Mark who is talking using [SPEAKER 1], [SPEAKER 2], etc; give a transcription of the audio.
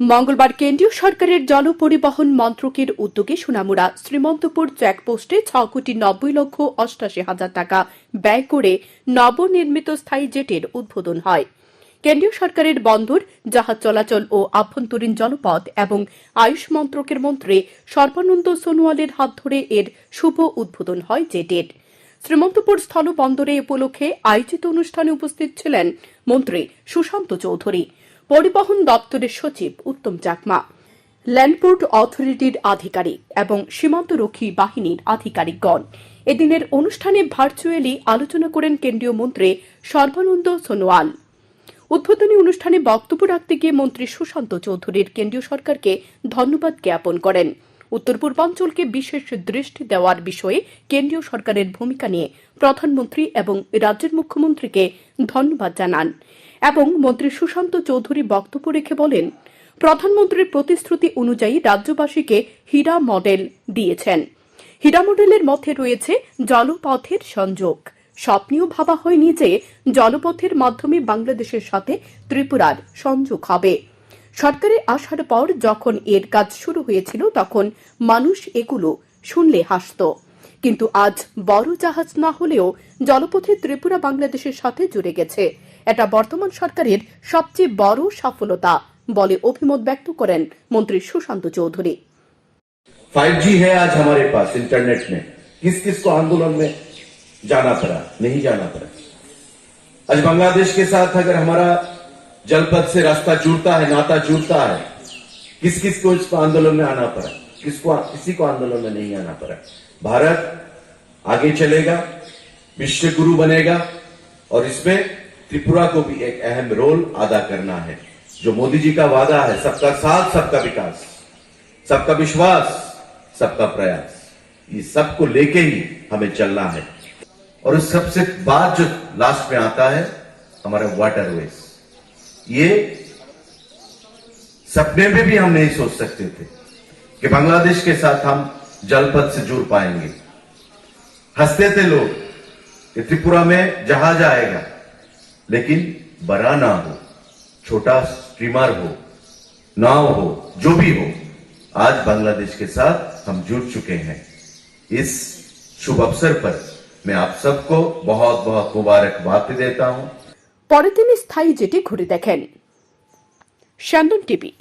[SPEAKER 1] মঙ্গলবার কেন্দ্রীয় সরকারের জল পরিবহন মন্ত্রকের উদ্যোগে সোনামুড়া শ্রীমন্তপুর চেকপোস্টে ছ কোটি নব্বই লক্ষ অষ্টাশি হাজার টাকা ব্যয় করে নবনির্মিত স্থায়ী জেটের উদ্বোধন হয়। কেন্দ্রীয় সরকারের বন্দর, জাহাজ চলাচল ও আভ্যন্তরীণ জলপথ এবং আয়ুষ মন্ত্রকের মন্ত্রী সর্বানন্দ সোনোয়ালের হাত ধরে এর শুভ উদ্বোধন হয় জেটের। শ্রীমন্তপুর স্থল বন্দরে উপলক্ষে আয়োজিত অনুষ্ঠানে উপস্থিত ছিলেন মন্ত্রী সুশান্ত চৌধুরী। পরিবহন দপ্তরের সচিব উত্তম চাকমা। ল্যান্ডপোর্ট অথরিটির আধিকারিক এবং সীমান্তরক্ষী বাহিনীর আধিকারিকগণ। এদিনের অনুষ্ঠানে ভার্চুয়ালি আলোচনা করেন কেন্দ্রীয় মন্ত্রী সর্বানন্দ সোনোয়াল। উদ্বোধনী অনুষ্ঠানে বক্তব্য রাখতে গিয়ে মন্ত্রী সুশান্ত চৌধুরীর কেন্দ্রীয় সরকারকে ধন্যবাদ জ্ঞাপন করেন। উত্তর পূর্বাঞ্চলকে বিশেষ দৃষ্টি দেওয়ার বিষয়ে কেন্দ্রীয় সরকারের ভূমিকা নিয়ে প্রধানমন্ত্রী এবং রাজ্যের মুখ্যমন্ত্রীকে ধন্যবাদ জানান এবং মন্ত্রী সুশান্ত চৌধুরী বক্তব্য রেখে বলেন, প্রধানমন্ত্রীর প্রতিশ্রুতি অনুযায়ী রাজ্যবাসীকে হীরা মডেল দিয়েছেন। হীরা মডেলের মধ্যে রয়েছে জলপথের সংযোগ। স্বপ্নেও ভাবা হয়নি যে জলপথের মাধ্যমে বাংলাদেশের সাথে ত্রিপুরার সংযোগ হবে। সরকারে আসার পর যখন এর কাজ শুরু হয়েছিল তখন মানুষ এগুলো শুনলে হাসত কিন্তু আজ বড় জাহাজ না হলেও জলপথে ত্রিপুরা বাংলাদেশের সাথে জুড়ে গেছে এটা বর্তমান সরকারের সবচেয়ে বড় সফলতা বলে অভিমত ব্যক্ত করেন মন্ত্রী সুশান্ত চৌধুরী
[SPEAKER 2] 5G है आज हमारे पास इंटरनेट में किस किस को आंदोलन में जाना पड़ा नहीं जाना पड़ा आज बांग्लादेश के साथ अगर हमारा जलपथ से रास्ता जुड़ता है, नाता जुड़ता है। किस किस को इसको आंदोलन में आना पड़ा? किसको किसी को आंदोलन में नहीं आना पड़ा? भारत आगे चलेगा विश्व गुरु बनेगा, और इसमें त्रिपुरा को भी एक अहम रोल अदा करना है। जो मोदी जी का वादा है, सबका साथ, सबका विकास, सबका विश्वास, सबका प्रयास, ये सबको लेके ही हमें चलना है। और सबसे बाद जो लास्ट में आता है, हमारा वाटरवेज ये सपने में भी हम नहीं सोच सकते थे कि बांग्लादेश के साथ हम जलपथ से जुड़ पाएँगे। हँसते थे लोग कि त्रिपुरा में जहाज़ आएगा, लेकिन बड़ा ना हो, छोटा स्ट्रीमर हो, नाव हो, जो भी हो, आज बांग्लादेश के साथ हम जुड़ चुके हैं। इस शुभ अवसर पर मैं आप सबको बहुत बहुत मुबारकबाद देता हूँ।
[SPEAKER 1] পরে তিনি স্থায়ী জেটি ঘুরে দেখেন। শ্যান্দন টিভি